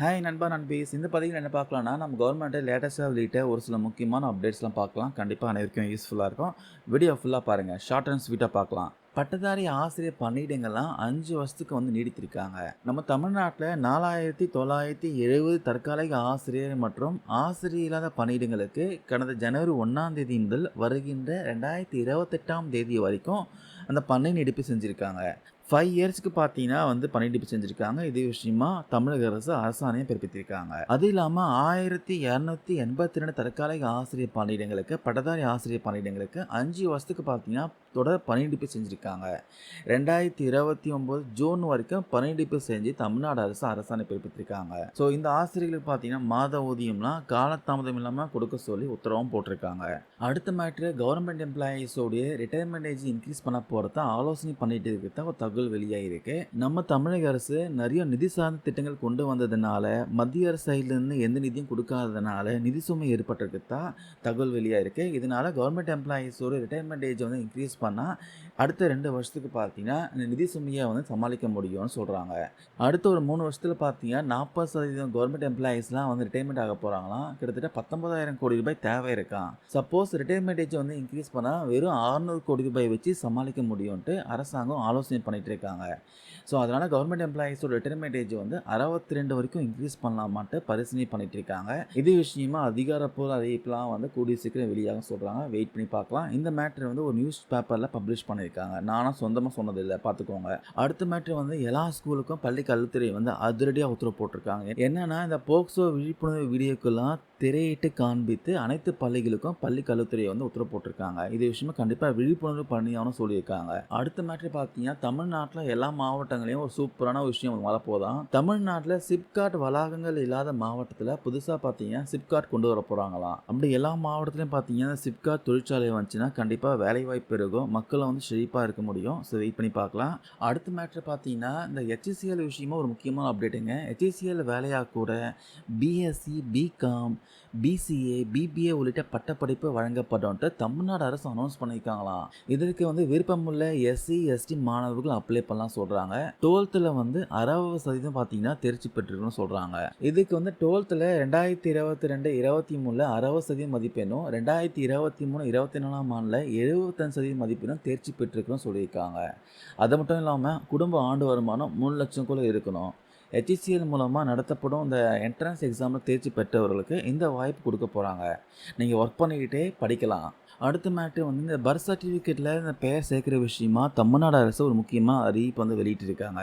Hi நண்பா நண்பீஸ் இந்த பதிவில் என்ன பார்க்கலாம்னா நம்ம கவர்மெண்ட்டை லேட்டஸ்ட்டாக வெளியிட்ட ஒரு சில முக்கியமான அப்டேட்ஸ்லாம் பார்க்கலாம். கண்டிப்பாக அனைவருக்கும் யூஸ்ஃபுல்லாக இருக்கும். வீடியோ ஃபுல்லாக பாருங்கள் ஷார்ட் அண்ட் ஸ்வீட்டாக பார்க்கலாம். பட்டதாரி ஆசிரியர் பணியிடங்கள்லாம் அஞ்சு வருஷத்துக்கு வந்து நீடித்திருக்காங்க. நம்ம தமிழ்நாட்டில் நாலாயிரத்தி தொள்ளாயிரத்தி எழுபது தற்காலிக ஆசிரியர் மற்றும் ஆசிரியர் இல்லாத பணியிடங்களுக்கு கடந்த ஜனவரி ஒன்றாம் தேதி முதல் வருகின்ற ரெண்டாயிரத்தி இருபத்தெட்டாம் தேதி வரைக்கும் அந்த பணி நீடிப்பு செஞ்சுருக்காங்க. ஃபைவ் இயர்ஸ்க்கு பார்த்தீங்கன்னா வந்து பணியிடிப்பு செஞ்சுருக்காங்க. இதே விஷயமா தமிழக அரசு அரசாணையம் பிறப்பித்திருக்காங்க. அது இல்லாமல் ஆயிரத்தி இரநூத்தி எண்பத்தி ரெண்டு தற்காலிக ஆசிரியர் பணியிடங்களுக்கு பட்டதாரி ஆசிரியர் பணியிடங்களுக்கு அஞ்சு வருஷத்துக்கு பார்த்தீங்கன்னா தொடர் பணியிடிப்பு செஞ்சுருக்காங்க. ரெண்டாயிரத்தி இருபத்தி ஒம்பது ஜூன் வரைக்கும் பணியிடிப்பு செஞ்சு தமிழ்நாடு அரசு அரசாணை பிறப்பித்திருக்காங்க. ஸோ இந்த ஆசிரியர்களுக்கு பார்த்தீங்கன்னா மாத ஊதியம்லாம் காலதாமதம் இல்லாமல் கொடுக்க சொல்லி உத்தரவும் போட்டிருக்காங்க. அடுத்த மேட்ரு கவர்மெண்ட் எம்ப்ளாயீஸோடைய ரிட்டையர்மெண்ட் ஏஜ் இன்க்ரீஸ் பண்ண போகிறத ஆலோசனை பண்ணிட்டு இருக்கிறத ஒரு தகவல் வெளியாகிருக்கு நம்ம தமிழக அரசு நிறைய நிதி சார்ந்த திட்டங்கள் கொண்டு வந்ததுனால மத்திய அரசு சைட்லேருந்து எந்த நிதியும் கொடுக்காததுனால நிதி சுமை ஏற்பட்டிருக்கு தான் தகவல் வெளியாகிருக்கு இதனால் கவர்மெண்ட் எம்ப்ளாயீஸோட ரிட்டையர்மெண்ட் ஏஜ் வந்து இன்க்ரீஸ் பண்ணால் அடுத்த ரெண்டு வருஷத்துக்கு பார்த்தீங்கன்னா இந்த நிதி சுமையை வந்து சமாளிக்க முடியும்னு சொல்கிறாங்க அடுத்த ஒரு மூணு வருஷத்தில் பார்த்தீங்கன்னா நாற்பது சதவீதம் கவர்மெண்ட் எம்ப்ளாயீஸ்லாம் வந்து ரிட்டையர்மெண்ட் ஆக போகிறாங்களாம் கிட்டத்தட்ட பத்தொன்பதாயிரம் கோடி ரூபாய் தேவை இருக்கான் சப்போஸ் ரிட்டைர்மெண்ட் ஏஜ் வந்து இன்க்ரீஸ் பண்ணால் வெறும் 600 கோடி ரூபாய் வச்சு சமாளிக்க முடியும்ன்ட்டு அரசாங்கம் ஆலோசனை பண்ணிகிட்டு இருக்காங்க. ஸோ அதனால் கவர்மெண்ட் எம்ப்ளாயீஸோட ரிட்டைர்மெண்ட் ஏஜ் வந்து அறுபத்தி ரெண்டு வரைக்கும் இன்க்ரீஸ் பண்ணலாமான்ட்டு பரிசீலனை பண்ணிட்டு இருக்காங்க. இது விஷயமா அதிகாரப்பூர்வ அறிவிப்புலாம் வந்து கூடிய சீக்கிரம் வெளியாக சொல்கிறாங்க வெயிட் பண்ணி பார்க்கலாம். இந்த மேட்ரு வந்து ஒரு நியூஸ் பேப்பரில் பப்ளிஷ் பண்ணியிருக்காங்க. நானும் சொந்தமாக சொன்னதில்லை பார்த்துக்கோங்க அடுத்த மேட்ரு வந்து எல்லா ஸ்கூலுக்கும் பள்ளி கல்வித்துறை வந்து அதிரடியாக உத்தரவு போட்டிருக்காங்க. என்னன்னா இந்த போக்சோ விழிப்புணர்வு வீடியோக்கெல்லாம் திரையிட்டு காண்பித்து அனைத்து பள்ளிகளுக்கும் பள்ளி கல்வித்துறை வந்து உத்தரவு போட்டிருக்காங்க. இது விஷயமா கண்டிப்பாக விழிப்புணர்வு பண்ணியாகணும் சொல்லியிருக்காங்க. அடுத்த மேட்ரு பார்த்தீங்கன்னா தமிழ்நாட்டில் எல்லா மாவட்டங்களையும் ஒரு சூப்பரான விஷயம் வரப்போதான் தமிழ்நாட்டில் சிப்காட் வளாகங்கள் இல்லாத மாவட்டத்தில் புதுசாக பார்த்தீங்கன்னா சிப்காட் கொண்டு வர போகிறாங்களாம் அப்படி எல்லா மாவட்டத்திலையும் பார்த்தீங்கன்னா சிப்காட் தொழிற்சாலை வந்துச்சுன்னா கண்டிப்பாக வேலை வாய்ப்பு இருக்கும். மக்களும் வந்து செழிப்பாக இருக்க முடியும். ஸோ வெயிட் பண்ணி பார்க்கலாம். அடுத்த மேட்ரு பார்த்தீங்கன்னா இந்த ஹெச்சிசிஎல் விஷயமா ஒரு முக்கியமான அப்டேட்டுங்க ஹெச்சிசிஎல் வேலையாக கூட பிஎஸ்சி பிகாம் பிசிஏ பிபிஏ உள்ளிட்ட பட்டப்படிப்பு வழங்கப்படும்ட்டு தமிழ்நாடு அரசு அனௌன்ஸ் பண்ணியிருக்காங்களாம். இதற்கு வந்து விருப்பமுள்ள எஸ்சி எஸ்டி மாணவர்கள் அப்ளை பண்ணலாம் சொல்கிறாங்க டுவெல்த்தில் வந்து அறுபது சதவீதம் பார்த்தீங்கன்னா தேர்ச்சி பெற்றிருக்குன்னு சொல்கிறாங்க இதுக்கு வந்து டுவெல்த்தில் ரெண்டாயிரத்தி இருபத்தி ரெண்டு இருபத்தி மூணில் அறுபது சதவீதம் மதிப்பெண்ணும் ரெண்டாயிரத்தி இருபத்தி மூணு இருபத்தி நாலாம் ஆண்டில் எழுபத்தஞ்சு சதவீதம் மதிப்பெண்ணும் தேர்ச்சி பெற்றிருக்குன்னு சொல்லியிருக்காங்க. அது மட்டும் இல்லாமல் குடும்ப ஆண்டு வருமானம் மூணு லட்சம் இருக்கணும். ஹெச்சிசிஎல் மூலமாக நடத்தப்படும் இந்த என்ட்ரன்ஸ் எக்ஸாமில் தேர்ச்சி பெற்றவர்களுக்கு இந்த வாய்ப்பு கொடுக்க போகிறாங்க நீங்கள் ஒர்க் பண்ணிக்கிட்டே படிக்கலாம். அடுத்த மேட்ரு வந்து இந்த பர்த் சர்டிஃபிகேட்டில் இந்த பெயர் சேர்க்குற விஷயமா தமிழ்நாடு அரசு ஒரு முக்கியமாக அறிவிப்பு வந்து வெளியிட்டிருக்காங்க.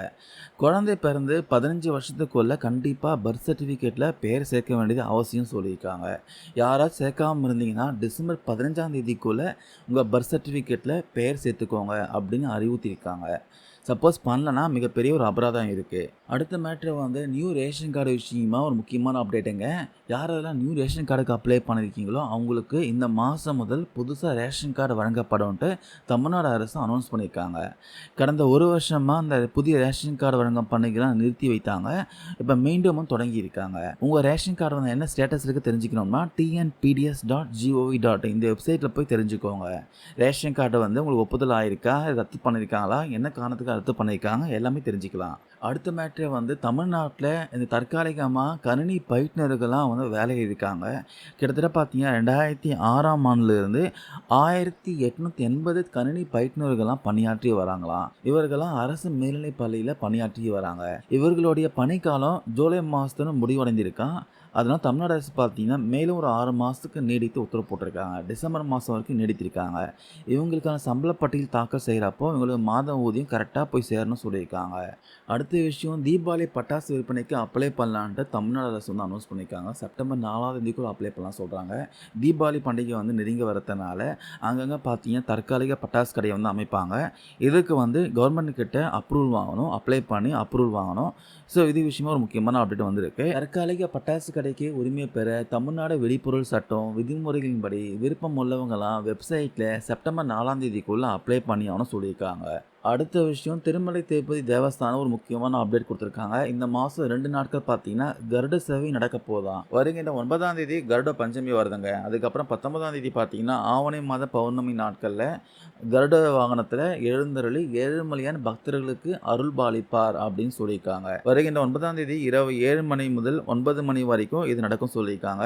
குழந்தை பிறந்து பதினஞ்சு வருஷத்துக்குள்ளே கண்டிப்பாக பர்த் சர்டிஃபிகேட்டில் பெயர் சேர்க்க வேண்டியது அவசியம் சொல்லியிருக்காங்க. யாராவது சேர்க்காம இருந்தீங்கன்னா டிசம்பர் பதினஞ்சாம் தேதிக்குள்ளே உங்கள் பர்த் சர்டிஃபிகேட்டில் பெயர் சேர்த்துக்கோங்க அப்படின்னு அறிவுறுத்தியிருக்காங்க. சப்போஸ் பண்ணலன்னா மிகப்பெரிய ஒரு அபராதம் இருக்குது அடுத்த மேட்ரு வந்து நியூ ரேஷன் கார்டு விஷயமா ஒரு முக்கியமான அப்டேட்டுங்க யாரெல்லாம் நியூ ரேஷன் கார்டுக்கு அப்ளை பண்ணியிருக்கீங்களோ அவங்களுக்கு இந்த மாதம் முதல் புதுசாக ரேஷன் கார்டு வழங்கப்படும்ன்ட்டு தமிழ்நாடு அரசு அனௌன்ஸ் பண்ணியிருக்காங்க கடந்த ஒரு வருஷமாக அந்த புதிய ரேஷன் கார்டு வழங்க பண்ணிக்கலாம் நிறுத்தி வைத்தாங்க. இப்போ மீண்டும் தொடங்கியிருக்காங்க உங்கள் ரேஷன் கார்டு வந்து என்ன ஸ்டேட்டஸ் இருக்குது தெரிஞ்சுக்கணும்னா டிஎன்பிடிஎஸ் டாட் ஜிஓவி டாட் இந்த வெப்சைட்டில் போய் தெரிஞ்சுக்கோங்க. ரேஷன் கார்டு வந்து உங்களுக்கு ஒப்புதல் ஆயிருக்கா? ரத்து பண்ணியிருக்காங்களா என்ன காரணத்துக்கு ரத்து பண்ணியிருக்காங்க. எல்லாமே தெரிஞ்சுக்கலாம். அடுத்த மேட்ரு வந்து தமிழ்நாட்டில் இந்த தற்காலிகமாக கணினி பயிற்றுனர்கள்லாம் வந்து வேலையில் இருக்காங்க. கிட்டத்தட்ட பார்த்தீங்கன்னா ரெண்டாயிரத்தி ஆறாம் ஆண்டுலேருந்து ஆயிரத்தி எட்நூற்றி எண்பது கணினி பயிற்றுனர்கள்லாம் பணியாற்றி வராங்களாம். இவர்கள்லாம் அரசு மேல்நிலைப் பள்ளியில் பணியாற்றி வராங்க. இவர்களுடைய பணிக்காலம் ஜூலை மாதத்துல முடிவடைந்திருக்கான் அதனால் தமிழ்நாடு அரசு பார்த்தீங்கன்னா மேலும் ஒரு ஆறு மாதத்துக்கு நீடித்து உத்தரவு போட்டிருக்காங்க. டிசம்பர் மாதம் வரைக்கும் நீடித்திருக்காங்க. இவங்களுக்கான சம்பள பட்டியல் தாக்கல் செய்கிறப்போ இவங்களுக்கு மாத ஊதியம் கரெக்டாக போய் சேரணும்னு சொல்லியிருக்காங்க. அடுத்த விஷயம் தீபாவளி பட்டாசு விற்பனைக்கு அப்ளை பண்ணலான்ட்டு தமிழ்நாடு அரசு வந்து அனௌன்ஸ் பண்ணியிருக்காங்க. செப்டம்பர் நாலாவது தேதிக்குள்ள அப்ளை பண்ணலாம் சொல்கிறாங்க தீபாவளி பண்டிகை வந்து நெருங்கி வரதுனால அங்கங்கே பார்த்தீங்கன்னா தற்காலிக பட்டாசு கடையை வந்து அமைப்பாங்க. இதுக்கு வந்து கவர்மெண்ட் கிட்ட அப்ரூவல் வாங்கணும் அப்ளை பண்ணி அப்ரூவல் வாங்கணும். ஸோ இது விஷயமா ஒரு முக்கியமான அப்டேட் வந்திருக்கு. தற்காலிக பட்டாசு கடை கடைக்கு உரிமை பெற தமிழ்நாடு வெளிப்பொருள் சட்டம் விதிமுறைகளின்படி விருப்பம் உள்ளவங்களாம் வெப்சைட்டில் செப்டம்பர் நாலாம் தேதிக்குள்ளே அப்ளை பண்ணி அவனும் சொல்லியிருக்காங்க. அடுத்த விஷயம் திருமலை திருப்பதி தேவஸ்தானம் ஒரு முக்கியமான அப்டேட் கொடுத்துருக்காங்க. இந்த மாதம் ரெண்டு நாட்கள் பார்த்தீங்கன்னா கருட சேவை நடக்க போதான் வருகின்ற ஒன்பதாம் தேதி கருட பஞ்சமி வருதுங்க. அதுக்கப்புறம் பத்தொன்பதாம் தேதி பார்த்தீங்கன்னா ஆவணி மாத பௌர்ணமி நாட்களில் கருட வாகனத்தில் எழுந்தருளி ஏழுமலையான பக்தர்களுக்கு அருள் பாலிப்பார் அப்படின்னு சொல்லியிருக்காங்க. வருகின்ற ஒன்பதாம் தேதி இரவு ஏழு மணி முதல் ஒன்பது மணி வரைக்கும் இது நடக்கும் சொல்லியிருக்காங்க.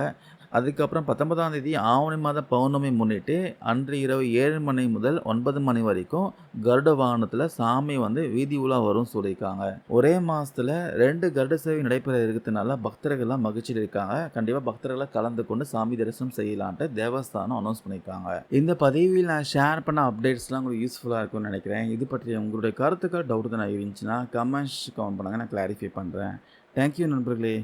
அதுக்கப்புறம் பத்தொன்பதாம் தேதி ஆவணி மாத பௌர்ணமி முன்னிட்டு அன்று இரவு ஏழு மணி முதல் ஒன்பது மணி வரைக்கும் கருட வாகனத்தில் சாமி வந்து வீதி உலா வரும் சொல்லியிருக்காங்க. ஒரே மாதத்தில் ரெண்டு கருட சேவை நடைபெற இருக்கிறதுனால பக்தர்கள்லாம் மகிழ்ச்சியில் இருக்காங்க. கண்டிப்பாக பக்தர்களை கலந்து கொண்டு சாமி தரிசனம் செய்யலான்ட்டு தேவஸ்தானம் அனௌன்ஸ் பண்ணியிருக்காங்க. இந்த பதிவில் நான் ஷேர் பண்ண அப்டேட்ஸ்லாம் உங்களுக்கு யூஸ்ஃபுல்லாக இருக்கும்னு நினைக்கிறேன். இது பற்றி உங்களுடைய கருத்துக்கள் டவுட் தான் இருந்துச்சுன்னா கமெண்ட்ஸ் கமெண்ட் பண்ணுங்கள் நான் கிளாரிஃபை பண்ணுறேன் தேங்க்யூ நண்பர்களே.